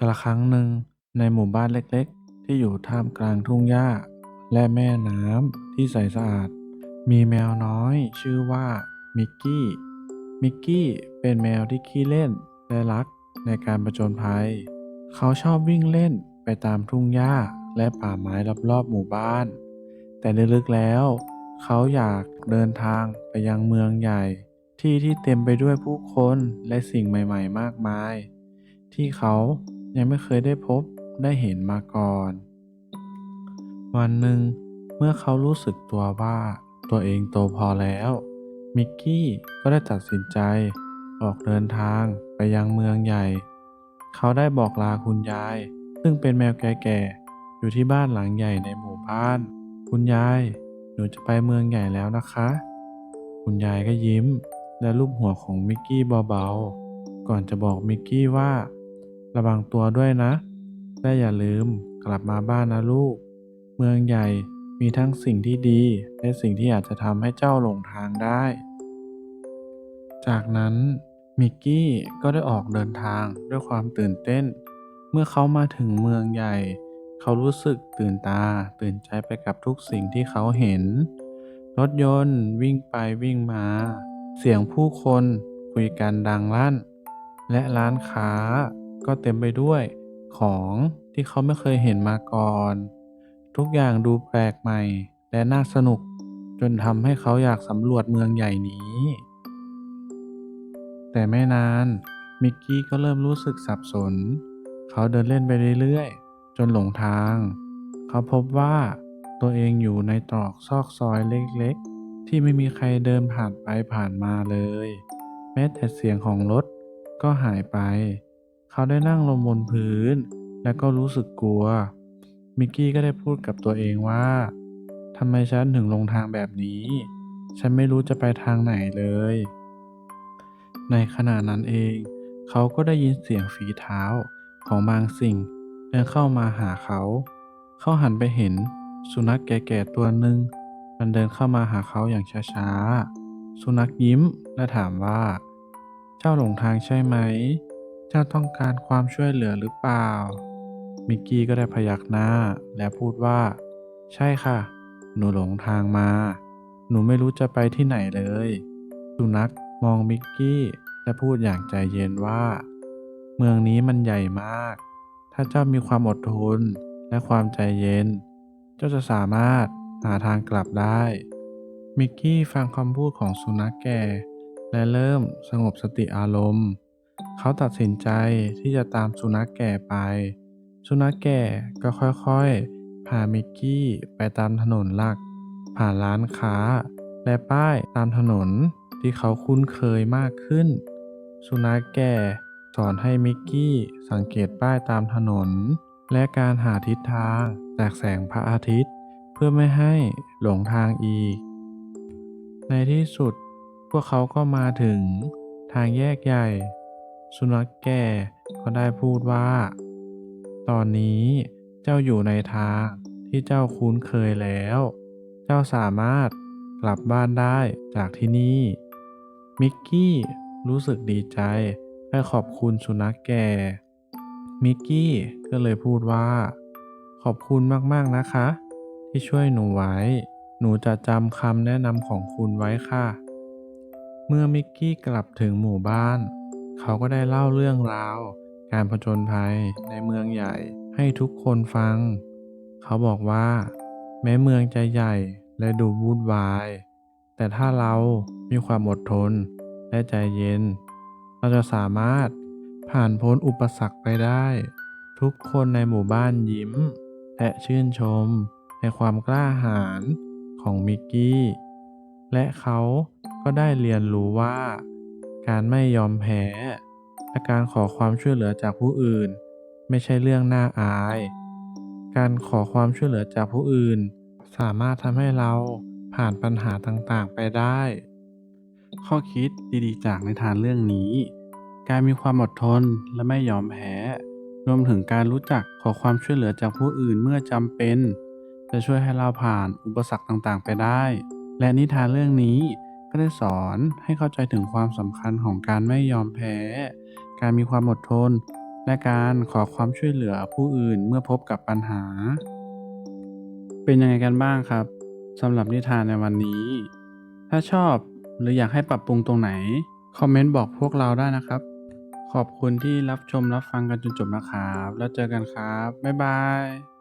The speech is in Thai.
กระครั้งหนึ่งในหมู่บ้านเล็กๆ ที่อยู่ท่ามกลางทุ่งหญ้า และแม่น้ำที่ใสสะอาด มีแมวน้อยชื่อว่ามิกกี้ มิกกี้เป็นแมวที่ขี้เล่นและรักในการผจญภัย เขาชอบวิ่งเล่นไปตามทุ่งหญ้าและป่าไม้รอบๆหมู่บ้าน แต่ลึกๆแล้ว เขาอยากเดินทางไปยังเมืองใหญ่ ที่ที่เต็มไปด้วยผู้คนและสิ่งใหม่ ๆ มากมาย ที่เขา ยังไม่เคยได้พบได้เห็นมาก่อน วันหนึ่งเมื่อเขารู้สึกตัวว่าตัวเองโตพอแล้ว มิกกี้ก็ได้ตัดสินใจออกเดินทางไปยังเมืองใหญ่ เขาได้บอกลาคุณยาย ซึ่งเป็นแมวแก่ๆอยู่ที่บ้านหลังใหญ่ในหมู่บ้าน คุณยายหนูจะไปเมืองใหญ่แล้วนะคะ คุณยายก็ยิ้ม และลูบหัวของมิกกี้เบาๆ ก่อนจะบอกมิกกี้ว่า ระวังตัวด้วยนะ และอย่าลืมกลับมาบ้านนะลูก เมืองใหญ่มีทั้งสิ่งที่ดี และสิ่งที่อาจจะทำให้เจ้าหลงทางได้ จากนั้นมิกกี้ก็ได้ออกเดินทางด้วยความตื่นเต้น เมื่อเขามาถึงเมืองใหญ่ เขารู้สึกตื่นตาตื่นใจไปกับทุกสิ่งที่เขาเห็น รถยนต์วิ่งไปวิ่งมา เสียงผู้คนคุยกันดังลั่น และร้านค้า ก็เต็มไปด้วยของที่เขาไม่เคยเห็นมาก่อน ทุกอย่างดูแปลกใหม่และน่าสนุก จนทำให้เขาอยากสำรวจเมืองใหญ่นี้ แต่ไม่นาน มิกกี้ก็เริ่มรู้สึกสับสน เขาเดินเล่นไปเรื่อยๆ จนหลงทาง เขาพบว่าตัวเองอยู่ในตรอกซอกซอยเล็กๆ ที่ไม่มีใครเดินผ่านไปผ่านมาเลย แม้แต่เสียงของรถก็หายไป เขาได้นั่งลงบนพื้น และก็รู้สึกกลัว มิกกี้ก็ได้พูดกับตัวเองว่าทำไมฉันถึงลงทางแบบนี้ ฉันไม่รู้จะไปทางไหนเลย ในขณะนั้นเอง เขาก็ได้ยินเสียงฝีเท้าของบางสิ่งเดินเข้ามาหาเขา เขาหันไปเห็นสุนัขแก่ๆตัวหนึ่งมันเดินเข้ามาหาเขาอย่างช้าๆ สุนัขยิ้มและถามว่า เจ้าหลงทางใช่ไหม เจ้าต้องการความช่วยเหลือหรือเปล่า มิกกี้ก็ได้พยักหน้าและพูดว่า ใช่ค่ะ หนูหลงทางมา หนูไม่รู้จะไปที่ไหนเลย สุนัขมองมิกกี้และพูดอย่างใจเย็นว่า เมืองนี้มันใหญ่มาก ถ้าเจ้ามีความอดทนและความใจเย็น เจ้าจะสามารถหาทางกลับได้ มิกกี้ฟังคำพูดของสุนัขแก่ และเริ่มสงบสติอารมณ์ เขาตัดสินใจที่จะตามสุนัขแก่ไป สุนัขแก่ก็ค่อยๆ พามิกกี้ไปตามถนนหลัก ผ่านร้านค้า และป้ายตามถนนที่เขาคุ้นเคยมากขึ้น สุนัขแก่สอนให้มิกกี้สังเกตป้ายตามถนน และการหาทิศทางจากแสงพระอาทิตย์ เพื่อไม่ให้หลงทางอีก ในที่สุด พวกเขาก็มาถึงทางแยกใหญ่ สุนัขแก่ก็ได้พูดว่า ตอนนี้เจ้าอยู่ในทางที่เจ้าคุ้นเคยแล้ว เจ้าสามารถกลับบ้านได้จากที่นี่ มิกกี้รู้สึกดีใจและขอบคุณสุนัขแก่ มิกกี้ก็เลยพูดว่า ขอบคุณมากๆนะคะ ที่ช่วยหนูไว้ หนูจะจำคำแนะนำของคุณไว้ค่ะ เมื่อมิกกี้กลับถึงหมู่บ้าน เขาก็ได้เล่าเรื่องราว การผจญภัยในเมืองใหญ่ให้ทุกคนฟัง เขาบอกว่า แม้เมืองจะใหญ่และดูวุ่นวาย แต่ถ้าเรามีความอดทนและใจเย็น เราจะสามารถผ่านพ้นอุปสรรคไปได้ ทุกคนในหมู่บ้านยิ้ม และชื่นชมในความกล้าหาญของมิกกี้ และเขาก็ได้เรียนรู้ว่า การไม่ยอมแพ้ และการขอความช่วยเหลือจากผู้อื่น ไม่ใช่เรื่องน่าอาย การขอความช่วยเหลือจากผู้อื่น สามารถทำให้เราผ่านปัญหาต่างๆไปได้ ข้อคิดดีๆจากในิทานเรื่องนี้ การมีความอดทนและไม่ยอมแพ้ รวมถึงการรู้จักขอความช่วยเหลือจากผู้อื่นเมื่อจำเป็น จะช่วยให้เราผ่านอุปสรรคต่างๆไปได้ และนิทานเรื่องนี้ ก็ได้สอนให้เข้าใจถึงความสำคัญของการไม่ยอมแพ้ การมีความอดทน และการขอความช่วยเหลือผู้อื่นเมื่อพบกับปัญหา เป็นยังไงกันบ้างครับสำหรับนิทานในวันนี้ ถ้าชอบหรืออยากให้ปรับปรุงตรงไหน คอมเมนต์บอกพวกเราได้นะครับ ขอบคุณที่รับชมรับฟังกันจนจบนะครับ แล้วเจอกันครับ บ๊ายบาย